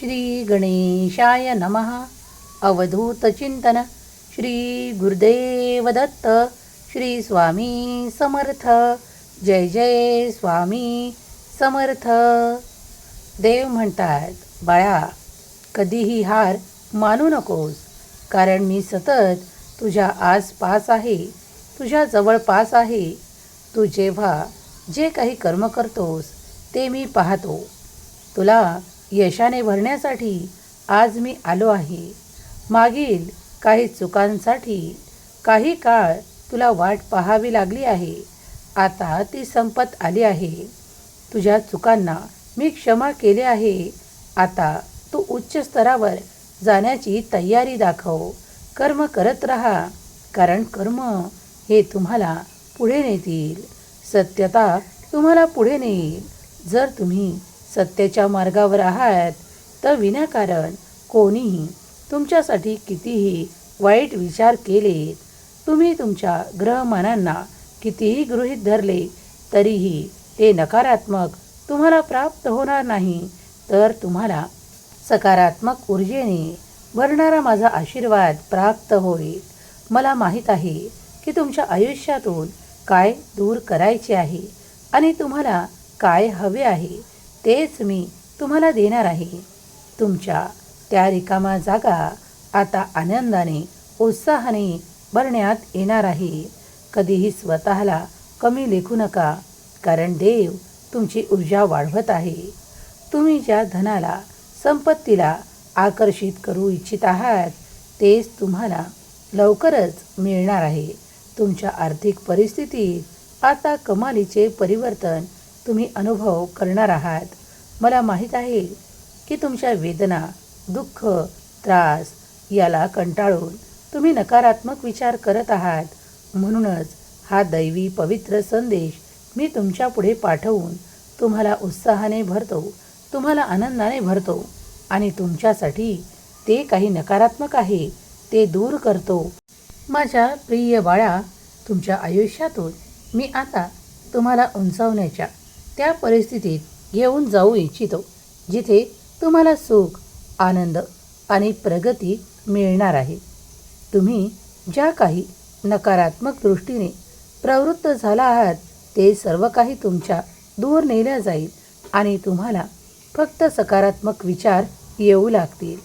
श्री गणेशाय नमः अवधूतचिंतन श्री गुरुदेव दत्त। श्री स्वामी समर्थ। जय जय स्वामी समर्थ। देव म्हणतात बाळा कधीही हार मानू नकोस कारण मी सतत तुझ्या आसपास आहे तुझ्या जवळपास आहे. तू जेव्हा जे काही कर्म करतोस ते मी पाहतो. तुला यशाने भरण्यासाठी आज मी आलो आहे. मागील काही चुकांसाठी काही काळ तुला वाट पाहावी लागली आहे. आता ती संपत आली आहे. तुझ्या चुकांना मी क्षमा केले आहे. आता तू उच्च स्तरावर जाण्याची तयारी दाखव. कर्म करत राहा. कारण कर्म हे तुम्हाला पुढे नेतील. सत्यता तुम्हाला पुढे नेईल. जर तुम्ही सत्तेच्या मार्गावर आहात तर विनाकारण कोणीही तुमच्यासाठी कितीही वाईट विचार केलेत तुम्ही तुमच्या ग्रहमानांना कितीही गृहीत धरले तरीही ते नकारात्मक तुम्हाला प्राप्त होणार नाही तर तुम्हाला सकारात्मक ऊर्जेने भरणारा माझा आशीर्वाद प्राप्त होईल. मला माहीत आहे की तुमच्या आयुष्यातून काय दूर करायचे आहे आणि तुम्हाला काय हवे आहे. तेच मी तुम्हाला देणार आहे. तुमच्या त्या रिकामा जागा आता आनंदाने उत्साहाने भरण्यात येणार आहे. कधीही स्वतःला कमी लेखू नका कारण देव तुमची ऊर्जा वाढवत आहे. तुम्ही ज्या धनाला संपत्तीला आकर्षित करू इच्छित आहात तेच तुम्हाला लवकरच मिळणार आहे. तुमच्या आर्थिक परिस्थितीत आता कमालीचे परिवर्तन तुम्ही अनुभव करणार आहात. मला माहीत आहे की तुमच्या वेदना दुःख त्रास याला कंटाळून तुम्ही नकारात्मक विचार करत आहात. म्हणूनच हा दैवी पवित्र संदेश मी तुमच्यापुढे पाठवून तुम्हाला उत्साहाने भरतो तुम्हाला आनंदाने भरतो आणि तुमच्यासाठी ते काही नकारात्मक आहे ते दूर करतो. माझ्या प्रिय बाळा तुमच्या आयुष्यातून मी आता तुम्हाला उंचावण्याच्या त्या परिस्थितीत घेऊन जाऊ इच्छितो जिथे तुम्हाला सुख आनंद आणि प्रगती मिळणार आहे. तुम्ही ज्या काही नकारात्मक दृष्टीने प्रवृत्त झाला आहात ते सर्व काही तुमच्या दूर नेल्या जाईल आणि तुम्हाला फक्त सकारात्मक विचार येऊ लागतील.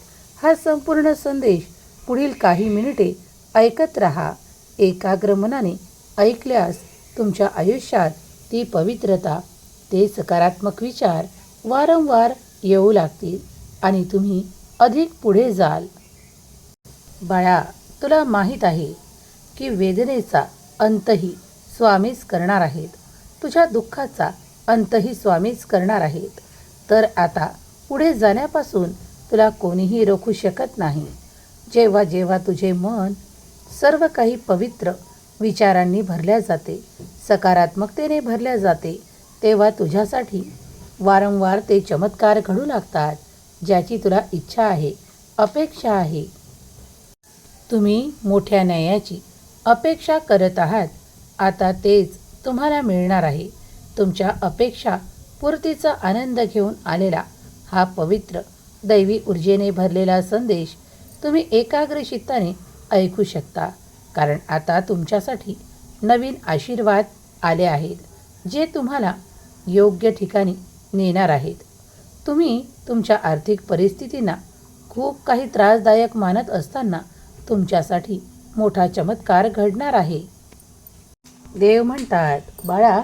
हा संपूर्ण संदेश पुढील काही मिनिटे ऐकत राहा. एकाग्र मनाने ऐकल्यास तुमच्या आयुष्यात ती पवित्रता ते सकारात्मक विचार वारंवार येऊ लागतील आणि तुम्ही अधिक पुढे जाल. बाळा तुला माहीत आहे की वेदनेचा अंतही स्वामीच करणार आहेत. तुझ्या दुःखाचा अंतही स्वामीच करणार आहेत. तर आता पुढे जाण्यापासून तुला कोणीही रोखू शकत नाही. जेव्हा जेव्हा तुझे मन सर्व काही पवित्र विचारांनी भरल्या जाते सकारात्मकतेने भरल्या जाते तेव्हा तुझ्यासाठी वारंवार ते चमत्कार घडू लागतात ज्याची तुला इच्छा आहे अपेक्षा आहे. तुम्ही मोठ्या न्यायाची अपेक्षा करत आहात. आता तेच तुम्हाला मिळणार आहे. तुमच्या अपेक्षा पूर्तीचा आनंद घेऊन आलेला हा पवित्र दैवी ऊर्जेने भरलेला संदेश तुम्ही एकाग्र चित्ताने ऐकू शकता कारण आता तुमच्यासाठी नवीन आशीर्वाद आले आहेत जे तुम्हाला योग्य ठिकाणी नेणार आहेत. तुम्ही तुमच्या आर्थिक परिस्थितींना खूप काही त्रासदायक मानत असताना तुमच्यासाठी मोठा चमत्कार घडणार आहे. देव म्हणतात बाळा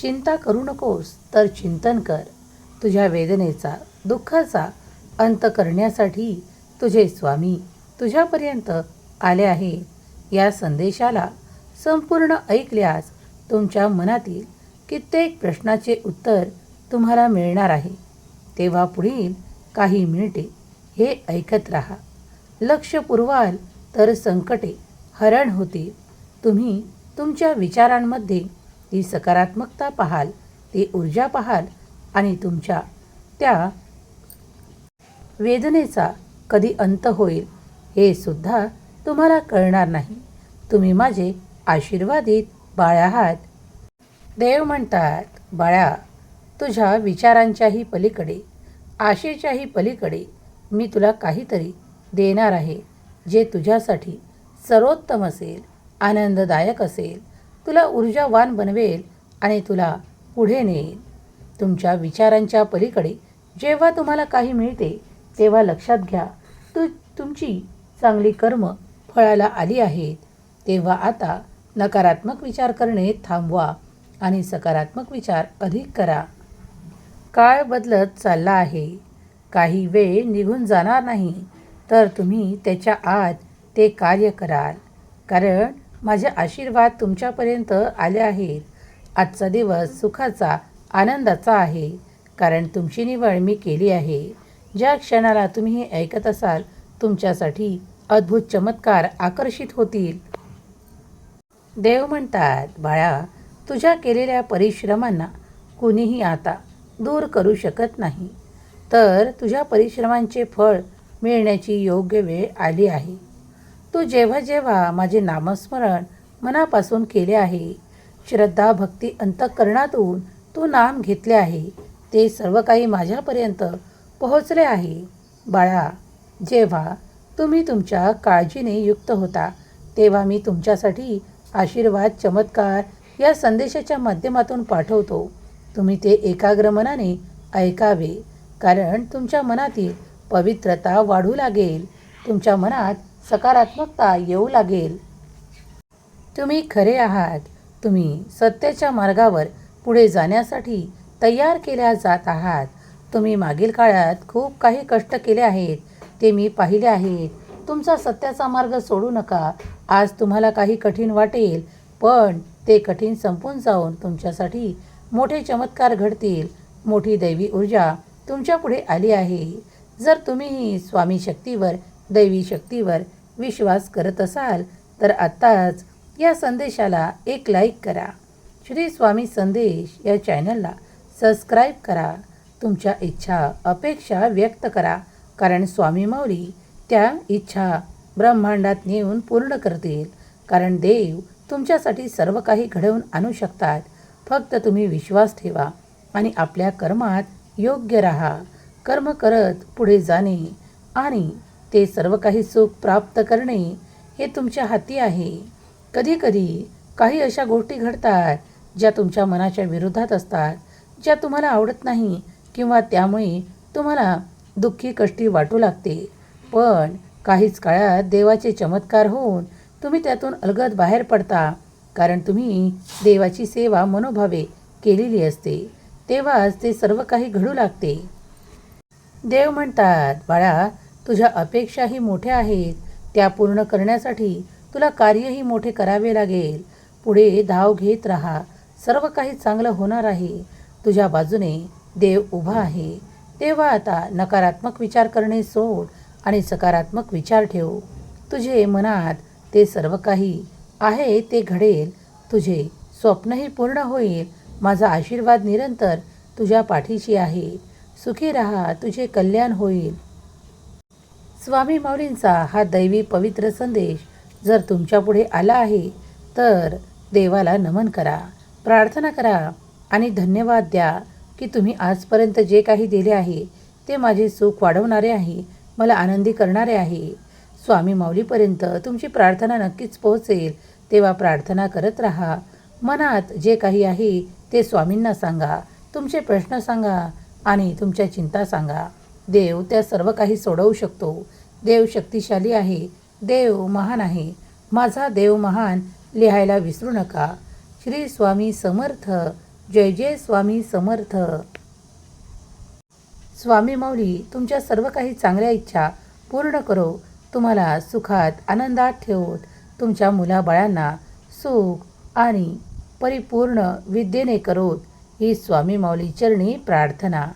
चिंता करू नकोस तर चिंतन कर. तुझ्या वेदनेचा दुःखाचा अंत करण्यासाठी तुझे स्वामी तुझ्यापर्यंत आले आहे या संदेशाला संपूर्ण ऐकल्यास तुमच्या मनातील कित्येक प्रश्नाचे उत्तर तुम्हाला मिळणार आहे. तेव्हा पुढील काही मिनिटे हे ऐकत राहा. लक्ष पुरवाल तर संकटे हरण होतील. तुम्ही तुमच्या विचारांमध्ये ती सकारात्मकता पाहाल ती ऊर्जा पाहाल आणि तुमच्या त्या वेदनेचा कधी अंत होईल हे सुद्धा तुम्हाला कळणार नाही. तुम्ही माझे आशीर्वादित बाळ आहात देव म्हणतात बाळा तुझ्या विचारांच्याही पलीकडे आशेच्याही पलीकडे मी तुला काहीतरी देणार आहे जे तुझ्यासाठी सर्वोत्तम असेल आनंददायक असेल. तुला ऊर्जावान बनवेल आणि तुला पुढे नेईल. तुमच्या विचारांच्या पलीकडे जेव्हा तुम्हाला काही मिळते तेव्हा लक्षात घ्या तू तुमची चांगली कर्म फळाला आली आहेत. तेव्हा आता नकारात्मक विचार करणे थांबवा. आणि सकारात्मक विचार अधिक करा. काळ बदलत चालला आहे. काही वेळ निघून जाणार नाही. तर तुम्ही त्याच्या आत ते कार्य कराल. कारण माझे आशीर्वाद तुमच्यापर्यंत आले आहेत. आजचा दिवस सुखाचा आनंदाचा आहे. कारण तुमची निवड मी केली आहे. ज्या क्षणाला तुम्ही हे ऐकत असाल तुमच्यासाठी अद्भुत चमत्कार आकर्षित होतील. देव म्हणतात बाळा तुझ्या केलेल्या परिश्रमांना कुणीही आता दूर करू शकत नाही. तर तुझ्या परिश्रमांचे फळ मिळण्याची योग्य वेळ आली आहे. तू जेव्हा जेव्हा माझे नामस्मरण मनापासून केले आहे श्रद्धा भक्ती अंतःकरणातून तू नाम घेतले आहे ते सर्व काही माझ्यापर्यंत पोहोचले आहे. बाळा जेव्हा तुम्ही तुमच्या काळजीने युक्त होता तेव्हा मी तुमच्यासाठी आशीर्वाद चमत्कार या संदेशाच्या माध्यमातून पाठवतो. तुम्ही ते एकाग्र मनाने ऐकावे कारण तुमच्या मनातील पवित्रता वाढू लागेल. तुमच्या मनात सकारात्मकता येऊ लागेल. तुम्ही खरे आहात. तुम्ही सत्याच्या मार्गावर पुढे जाण्यासाठी तयार केल्या जात आहात. तुम्ही मागील काळात खूप काही कष्ट केले आहेत. ते मी पाहिले आहेत. तुमचा सत्याचा मार्ग सोडू नका. आज तुम्हाला काही कठीण वाटेल पण ते कठीण संपून जाऊन तुमच्यासाठी मोठे चमत्कार घडतील. मोठी दैवी ऊर्जा तुमच्यापुढे आली आहे. जर तुम्हीही स्वामी शक्तीवर दैवी शक्तीवर विश्वास करत असाल तर आत्ताच या संदेशाला एक लाईक करा. श्री स्वामी संदेश या चॅनलला सबस्क्राईब करा. तुमच्या इच्छा अपेक्षा व्यक्त करा. कारण स्वामी मौली त्या इच्छा ब्रह्मांडात नेऊन पूर्ण करतील. कारण देव तुमच्यासाठी सर्व काही घडवून आणू शकतात. फक्त तुम्ही विश्वास ठेवा आणि आपल्या कर्मात योग्य राहा. कर्म करत पुढे जाणे आणि ते सर्व काही सुख प्राप्त करणे हे तुमच्या हाती आहे. कधीकधी काही अशा गोष्टी घडतात ज्या तुमच्या मनाच्या विरोधात असतात ज्या तुम्हाला आवडत नाही किंवा त्यामुळे तुम्हाला दुःखी कष्टी वाटू लागते. पण काहीच काळात देवाचे चमत्कार होऊन तुम्ही त्यातून अलगद बाहेर पडता कारण तुम्ही देवाची सेवा मनोभावे केलेली असते. तेव्हाच ते सर्व काही घडू लागते. देव म्हणतात बाळा तुझ्या अपेक्षाही मोठ्या आहेत. त्या पूर्ण करण्यासाठी तुला कार्यही मोठे करावे लागेल. पुढे धाव घेत राहा. सर्व काही चांगलं होणार आहे. तुझ्या बाजूने देव उभा आहे. तेव्हा आता नकारात्मक विचार करणे सोड आणि सकारात्मक विचार ठेव. तुझे मनात ते सर्व काही आहे ते घडेल. तुझे स्वप्नही पूर्ण होईल. माझा आशीर्वाद निरंतर तुझ्या पाठीशी आहे. सुखी राहा तुझे कल्याण होईल. स्वामी माऊलींचा हा दैवी पवित्र संदेश जर तुमच्यापुढे आला आहे तर देवाला नमन करा प्रार्थना करा आणि धन्यवाद द्या की तुम्ही आजपर्यंत जे काही दिले आहे ते माझे सुख वाढवणारे आहे मला आनंदी करणारे आहे. स्वामी माऊलीपर्यंत तुमची प्रार्थना नक्कीच पोहोचेल. तेव्हा प्रार्थना करत राहा. मनात जे काही आहे ते स्वामींना सांगा. तुमचे प्रश्न सांगा आणि तुमच्या चिंता सांगा. देव त्या सर्व काही सोडवू शकतो. देव शक्तिशाली आहे. देव महान आहे. माझा देव महान लिहायला विसरू नका. श्री स्वामी समर्थ. जय जय स्वामी समर्थ. स्वामी माऊली तुमच्या सर्व काही चांगल्या इच्छा पूर्ण करो. तुम्हाला सुखात आनंदात ठेवत तुमच्या मुलाबाळांना सुख आणि परिपूर्ण विद्येने करोत ही स्वामी माऊली चरणी प्रार्थना.